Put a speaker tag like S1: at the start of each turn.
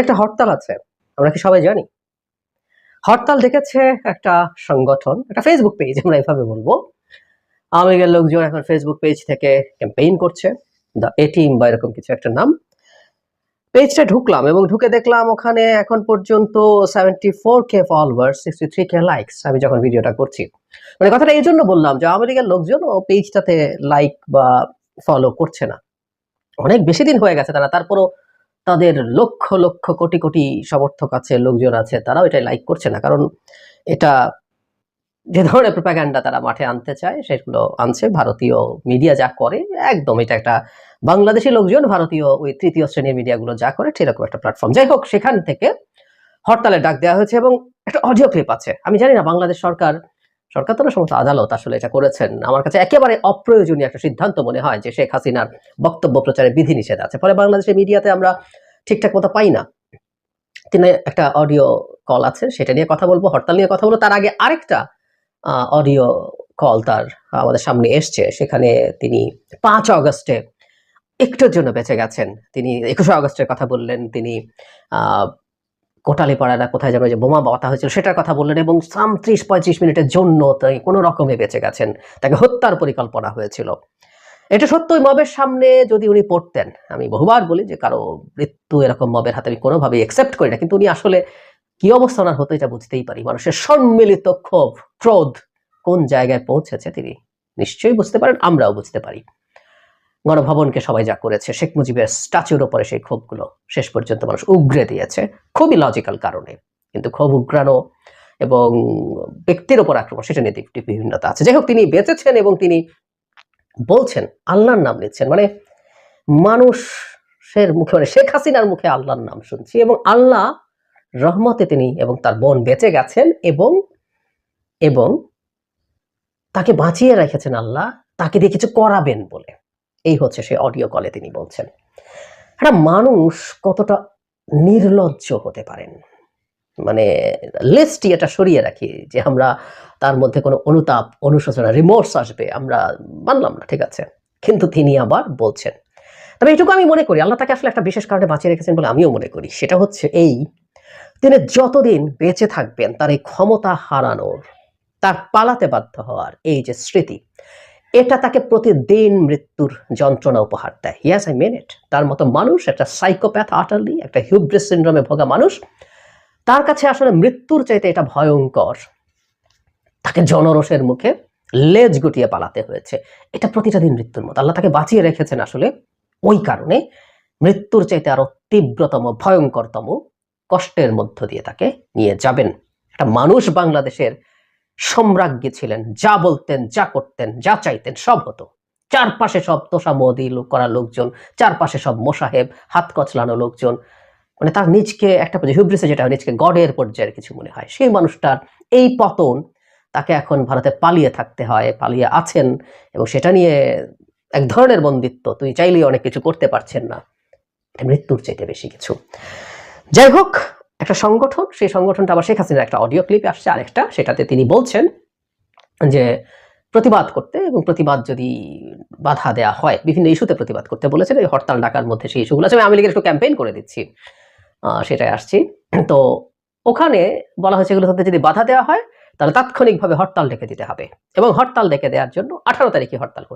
S1: একটা হরতাল আছে। আমরা কি সবাই জানি? হরতাল দেখেছে একটা সংগঠন, একটা ফেসবুক পেজ আমরা এভাবে বলব। আওয়ামী লোকজন এখন ফেসবুক পেজ থেকে ক্যাম্পেইন করছে। দ্য এটিম বা এরকম কিছু একটা নাম। পেজটা ঢুকলাম এবং ঢুকে দেখলাম ওখানে এখন পর্যন্ত seventy four K follower sixty three K likes আমি যখন ভিডিওটা করছি। মানে কথাটা এই জন্য বললাম যে লীগের লোকজন ও পেজটাতে লাইক বা ফলো করছে না। অনেক বেশি দিন হয়ে গেছে তারা, তারপরও তাদের লক্ষ লক্ষ কোটি কোটি সমর্থক আছে, লোকজন আছে, তারাও এটা লাইক করছে না। কারণ এটা যে ধরনের প্রোপাগান্ডা তারা মাঠে আনতে চায়, সেগুলো আনছে। ভারতীয় মিডিয়া যা করে, একদম এটা একটা বাংলাদেশি লোকজন, ভারতীয় ওই তৃতীয় শ্রেণির মিডিয়াগুলো যা করে, সেরকম একটা প্ল্যাটফর্ম যাই হোক, সেখান থেকে হরতালের ডাক দেওয়া হয়েছে এবং একটা অডিও ক্লিপ আছে। আমি জানি না, বাংলাদেশ সরকার সরকার তো সমস্ত আদালত আসলে এটা করেছেন। আমার কাছে একেবারে অপ্রয়োজনীয় একটা সিদ্ধান্ত মনে হয় যে শেখ হাসিনার বক্তব্য প্রচারে বিধিনিষেধ আছে। ফলে বাংলাদেশের মিডিয়াতে আমরা ঠিকঠাক মতো পাই না। তিনি একটা অডিও কল আছে, সেটা নিয়ে কথা বলব, হরতাল নিয়ে কথা বলব। তার আগে আরেকটা অডিও কল তার, আমাদের সামনে এসছে। সেখানে তিনি পাঁচ অগস্টে একটুর জন্য বেঁচে গেছেন। তিনি একুশে অগস্টের কথা বললেন, তিনি আহ কোটালীপাড়ারা কোথায় যাবে যে বোমা বাতা হয়েছিল, সেটার কথা বললেন এবং সাম ত্রিশ পঁয়ত্রিশ মিনিটের জন্য তিনি কোনো রকমে বেঁচে গেছেন। তাকে হত্যার পরিকল্পনা হয়েছিল। এটা সত্যই মবের সামনে যদি উনি পড়তেন, আমি বহুবার বলি যে কারও মৃত্যু এরকম মবের হাতে আমি কোনোভাবেই একসেপ্ট করি না, কিন্তু উনি আসলে কি অবস্থা ওনার হতো এটা বুঝতেই পারি। মানুষের সম্মিলিত ক্ষোভ, ক্রোধ কোন জায়গায় পৌঁছেছে তিনি নিশ্চয়ই বুঝতে পারেন, আমরাও বুঝতে পারি। গণভবনকে সবাই যা করেছে, শেখ মুজিবের স্ট্যাচুর ওপরে সেই ক্ষোভগুলো শেষ পর্যন্ত মানুষ উগরে দিয়েছে, খুবই লজিক্যাল কারণে। কিন্তু ক্ষোভ উগ্রানো এবং ব্যক্তির ওপর আক্রমণ, সেটা নিয়ে বিভিন্নতা আছে। যাই হোক, তিনি বেঁচেছেন এবং তিনি বলছেন, আল্লাহর নাম নিচ্ছেন। মানে মানুষের মুখে মানে শেখ হাসিনার মুখে আল্লাহর নাম শুনছি এবং আল্লাহ রহমতে তিনি এবং তার বোন বেঁচে গেছেন এবং এবং তাকে বাঁচিয়ে রেখেছেন আল্লাহ, তাকে দিয়ে কিছু করাবেন বলে। এই হচ্ছে সে অডিও কলে তিনি বলছেন। একটা মানুষ কতটা নির্লজ্জ হতে পারেন। মানে লিস্টটি এটা সরিয়ে রাখি যে আমরা তার মধ্যে কোনো অনুতাপ, অনুশোচনা রিমোর্স আসবে আমরা মানলাম না, ঠিক আছে। কিন্তু তিনি আবার বলছেন। তবে এটুকু আমি মনে করি, আল্লাহ তাকে আসলে একটা বিশেষ কারণে বাঁচিয়ে রেখেছেন বলে আমিও মনে করি। সেটা হচ্ছে এই, তিনি যতদিন বেঁচে থাকবেন তার এই ক্ষমতা হারানোর, তার পালাতে বাধ্য হওয়ার এই যে স্মৃতি, এটা তাকে প্রতিদিন মৃত্যুর যন্ত্রণা উপহার দেয়। ইয়াস আই মেন ইট তার মতো মানুষ, একটা সাইকোপ্যাথ আটারলি একটা হিউব্রিস সিন্ড্রোমে ভোগা মানুষ তার কাছে আসলে মৃত্যুর চাইতে এটা ভয়ঙ্কর। তাকে জনরসের মুখে লেজ গুটিয়ে পালাতে হয়েছে। এটা প্রতিটা দিন মৃত্যুর মতো। আল্লাহ তাকে বাঁচিয়ে রেখেছেন আসলে ওই কারণে। মৃত্যুর চাইতে আরও তীব্রতম, ভয়ঙ্করতম কষ্টের মধ্য দিয়ে তাকে নিয়ে যাবেন। একটা মানুষ বাংলাদেশের সম্রাজ্ঞী ছিলেন। যা বলতেন, যা করতেন, যা চাইতেন, সব হতো। চারপাশে সব তোষা মোদি লোক করা লোকজন, চারপাশে সব মোসাহেব, হাত কচলানো লোকজন মানে তার নিজকে একটা হিউব্রিসে যেটা নিজকে গডের পর্যায়ের কিছু মনে হয়। সেই মানুষটার এই পতন তাকে এখন ভারতে পালিয়ে থাকতে হয়, পালিয়ে আছেন এবং সেটা নিয়ে এক ধরনের বন্দিত্ব তুই চাইলেই অনেক কিছু করতে পারছেন না। মৃত্যুর চাইতে বেশি কিছু। যাই হোক, একটা সংগঠন, সেই সংগঠনটা আবার শেখ হাসিনার একটা অডিও ক্লিপ আসছে আরেকটা, সেটাতে তিনি বলছেন যে প্রতিবাদ করতে এবং প্রতিবাদ যদি বাধা দেয়া হয়, বিভিন্ন ইস্যুতে প্রতিবাদ করতে বলেছেন, এই হরতাল ডাকার মধ্যে সেই ইস্যুগুলো আছে। আমি লীগের একটু ক্যাম্পেইন করে দিচ্ছি। সেটাই আসছি। তো ওখানে বলা হয়েছে এগুলো তাদের যদি বাধা দেওয়া হয়, তাহলে তাৎক্ষণিকভাবে হরতাল ডেকে দিতে হবে। এবং হরতাল ডেকে দেওয়ার জন্য আঠারো তারিখে হরতাল